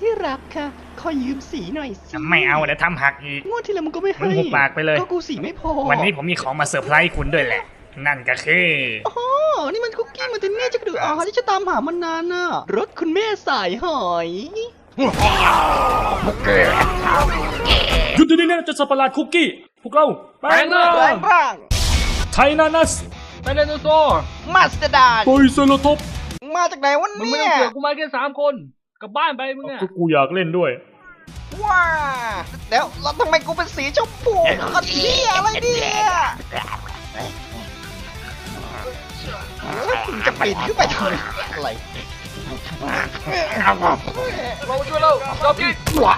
ที่รักค่ะ ขอยืมสีหน่อยสิไม่เอาเดี๋ยวทำหักอีก งวดที่แล้วมึงก็ไม่ให้มึงหุบปากไปเลย ก็กูสีไม่พอวันนี้ผมมีของมาเซอร์ไพรส์คุณด้วยแหละ นั่นก็คืออ๋อนี่มันคุกกี้มาเตนเน่จากดูอ๋อที่จะตามหามานานน่ะรถคุณแม่สายหอยหยุดเดี๋ยวนี้นะเจะสัตว์ประหลาดคุกกี้ พวกเราแปลงร่างร่างไทนานัสไดโนเสาร์มาสเตอร์ดานไบเซโลทอปมาจากไหนวะมึงไม่เนี่ต้อยงเสือกกูมาแค่สามคน กลับบ้านไปมึงอะก็กูอยากเล่นด้วย ว้าแล้วแล้วทำไมกูเป็นสีชมพูอันนี้อะไรเนี่ยมึงจะปีนขึ้นไปทำไมอะไรเราช่วยเราเรากินว้า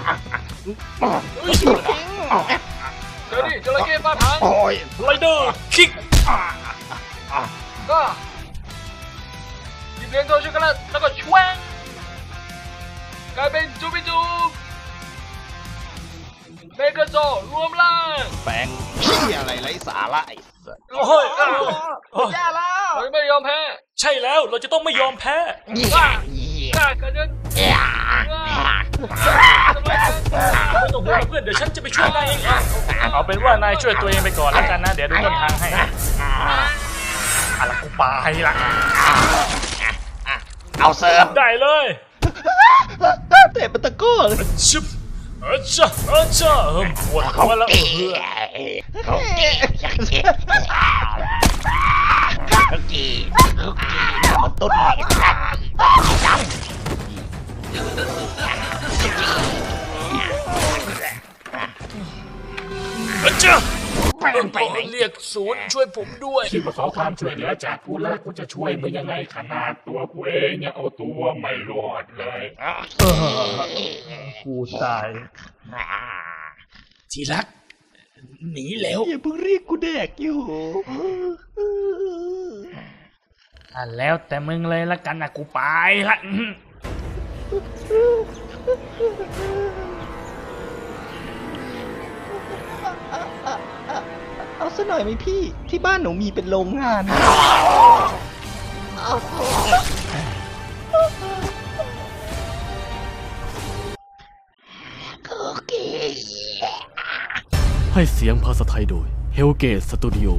เจอดิจระเข้ฟาดหางโอ้ยไรเดอร์คิกก็หยิบเหรียญโทรช็อกโกแลตแล้วก็ชวง กลายเป็นจูบิจูเมกาโซรวมล่างแปลงพี่อะไรไรสาระไอ้สัสโอ้ยอ้าวโอ้ยแย่แล้วเราไม่ยอมแพ้ใช่แล้วเราจะต้องไม่ยอมแพ้ว่าฆ่ากันยันไม่ต้องห่วงนะเพื่อนเดี๋ยวฉันจะไปช่วยนายเองอะเอาเป็นว่านายช่วยตัวเองไปก่อนแล้วกันนะเดี๋ยวดูต้นทางให้อะไรกูปาให้ละเอาเสริมได้เลย เตะเป็นตะโก้เลยชิบเออจ้าเออจ้าเออปวดหัวแล้วเออมันต้นไม้เอ ไปไหนเรียกศูนย์ช่วยผมด้วยที่มาขอความช่วยเหลือจากกูแล้วกูจะช่วยมึงยังไงขนาดตัวกูเองยังเอาตัวไม่รอดเลยกูตายทีรักหนีแล้วอย่าเพิ่งเรียกกูแดกอยู่อะแล้วแต่มึงเลยละกันนะกูไปละะหน่อยไหมพี่ ที่บ้านหนูมีเป็นโรงงาน ให้เสียงภาษาไทยโดย Hellgate Studio